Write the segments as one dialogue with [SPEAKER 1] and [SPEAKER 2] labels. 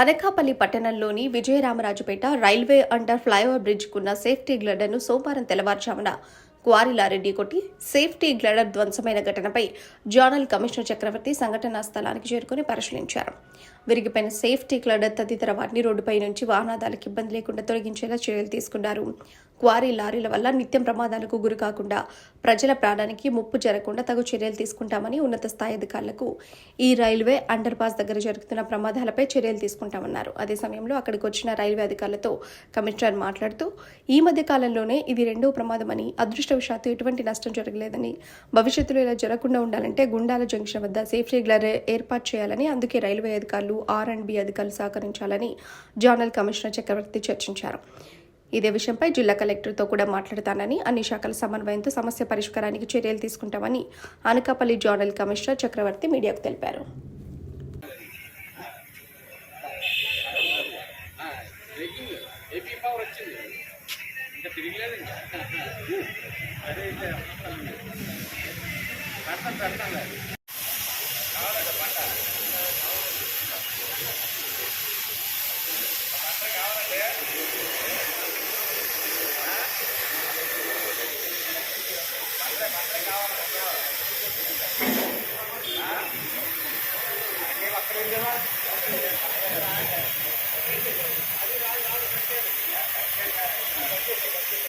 [SPEAKER 1] అనకాపల్లి పట్టణంలోని Vijayaramarajupeta railway under flyover బ్రిడ్జ్కున్న safety గ్లడర్ను సోమవారం తెల్లవారుజామున క్వారిలారెడ్డి కొట్టి సేఫ్టీ గ్లడర్ ధ్వంసమైన ఘటనపై జోనల్ కమిషనర్ చక్రవర్తి సంఘటనా స్థలానికి చేరుకుని పరిశీలించారు. విరిగిపోయిన సేఫ్టీ గ్లడర్ తదితర వాటిని రోడ్డుపై నుంచి వాహనాదాలకు ఇబ్బంది లేకుండా తొలగించేలా చర్యలు తీసుకున్నారు. క్వారీ లారీల వల్ల నిత్యం ప్రమాదాలకు గురి కాకుండా ప్రజల ప్రాణానికి ముప్పు జరగకుండా తగు చర్యలు తీసుకుంటామని ఉన్నత స్థాయి అధికారులకు ఈ రైల్వే అండర్ పాస్ దగ్గర జరుగుతున్న ప్రమాదాలపై చర్యలు తీసుకుంటామన్నారు. అదే సమయంలో అక్కడికి వచ్చిన రైల్వే అధికారులతో కమిషనర్ మాట్లాడుతూ ఈ మధ్య కాలంలోనే ఇది రెండో ప్రమాదమని అదృష్టవశాత్తు ఎటువంటి నష్టం జరగలేదని భవిష్యత్తులో ఇలా జరగకుండా ఉండాలంటే గుండాల జంక్షన్ వద్ద సేఫ్టీ గ్లర్ ఏర్పాటు చేయాలని అందుకే రైల్వే అధికారులు ఆర్ అండ్ బి అధికారులు సహకరించాలని జోనల్ కమిషనర్ చక్రవర్తి చర్చించారు. ఇదే విషయంపై జిల్లా కలెక్టర్తో కూడా మాట్లాడతానని అన్ని శాఖల సమన్వయంతో సమస్య పరిష్కారానికి చర్యలు తీసుకుంటామని అనకాపల్లి జోనల్ కమిషనర్ చక్రవర్తి మీడియాకు తెలిపారు.
[SPEAKER 2] పెడతాను పెడతాను
[SPEAKER 3] ஓகேவா அது ராஜ் ஆளுநர் கேட்டேன் கேட்டேன்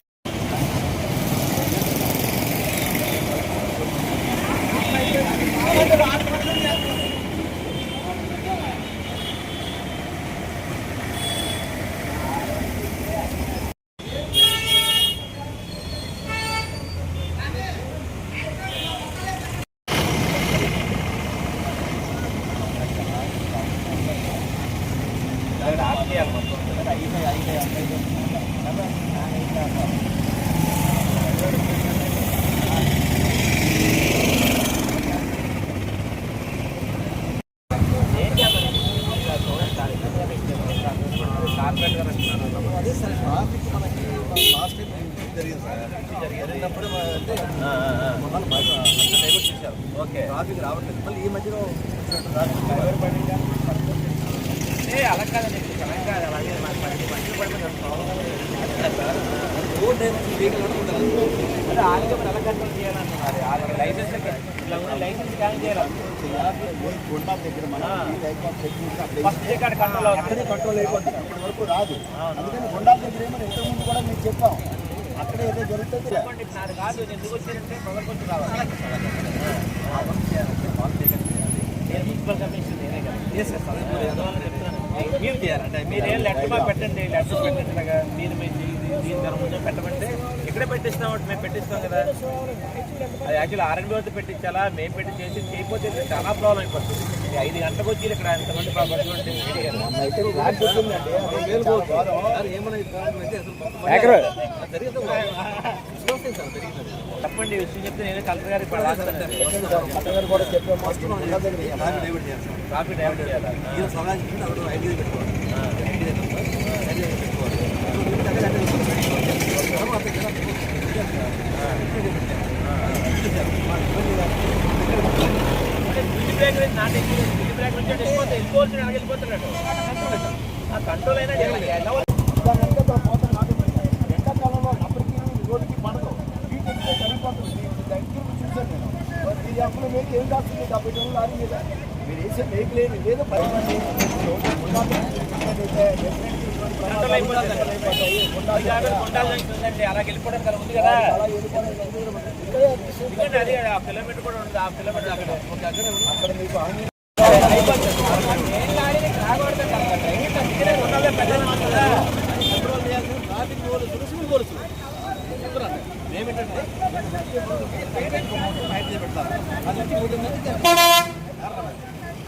[SPEAKER 3] ఓకే. ట్రాఫిక్ రావట్లేదు. మళ్ళీ ఈ మధ్యలో ట్రాఫిక్
[SPEAKER 2] కంట్రోల్ చేయాలంటున్నారు వాళ్ళకి లైసెన్స్ ఇలా ఉన్న లైసెన్స్ కానీ చేయాలి
[SPEAKER 3] కొండా దగ్గర మన
[SPEAKER 2] ఫస్ట్ ఇక్కడ కంట్రోల్
[SPEAKER 3] అక్కడే కంట్రోల్ అయిపోతుంది ఇప్పటి వరకు రాదు అందుకని కొండా దగ్గర ఏమో ఇంతకుముందు కూడా మేము చెప్పాం అక్కడే ఏదో జరుగుతుంది
[SPEAKER 2] అవుతుంది నాది కాదు నేను ఎందుకు వచ్చానంటే మొదలుకొచ్చి రావాలి నేను మున్సిపల్ కమిషన్ నేనే కదా మీరు చేయాలంటే మీరేం లెటర్ మాకు పెట్టండి. లెటర్ పెట్టండి. ఇలాగా మీరు దీని ధర ముందు పెట్టమంటే ఇక్కడే పెట్టిస్తాం. అంటే మేము పెట్టిస్తాం కదా. అది యాక్చువల్ ఆర్ఎన్బి వద్ద పెట్టించాలా? మేము పెట్టి చేసి చేయకపోతే చాలా ప్రాబ్లం అయిపోతుంది. ఐదు గంటలకు వచ్చి ఇక్కడ ఎంతమంది ప్రాబ్లం
[SPEAKER 3] సార్ జరిగింది?
[SPEAKER 2] చెప్పండి విషయం చెప్తే నేను కలెక్టర్ గారికి రాస్తాను.
[SPEAKER 3] పట్టగారు కూడా చెప్పే మాస్టర్ మన ఇళ్ళ దగ్గర ట్రాఫిక్ డైవర్ట్ చేయాలి సార్
[SPEAKER 2] ట్రాఫిక్ డైవర్ట్ చేయాలా
[SPEAKER 3] ఈయన సమాజం కింద ఎవరు ఐటీ పెట్టుకోవాలి ఐటీ దగ్గర సార్ ఐటీ దగ్గర పెట్టుకోవాలి సో వీటి దగ్గర అంటే పెట్టుకోవాలి. తర్వాత ఇక్కడ
[SPEAKER 2] అంటే speed break not speed break నుంచి వెళ్ళిపోతే వెళ్ళిపోవచ్చు వెళ్ళిపోతున్నాడు ఆ కంట్రోల్ అయినా చేయాలి ఎలా
[SPEAKER 3] దాని వెనక దా పోతాను నాటు ఎండాకాలంలో అప్పటికి రోడ్డుకి పడదు వీటి ఎక్కితే చనిపోతుంది దీని దగ్గర నుంచి చూశాను అప్పుడు మీకు ఏం కాస్తుంది? డెబ్బై టన్నులు లారీ మీద. మీరు వేసే మేకు లేదు
[SPEAKER 2] కొండాలి ఉందండి అలా వెళ్ళిపోవడం కదా ఉంది కదా.
[SPEAKER 3] అలా వెళ్ళిపోయిన
[SPEAKER 2] ఎందుకంటే అది ఆ కిలోమీటర్ కూడా ఉంది. ఆ కిలోమీటర్ అక్కడ
[SPEAKER 3] అక్కడ మీకు ఏమిటంటే పెడతారు అది వచ్చి మూడు మంది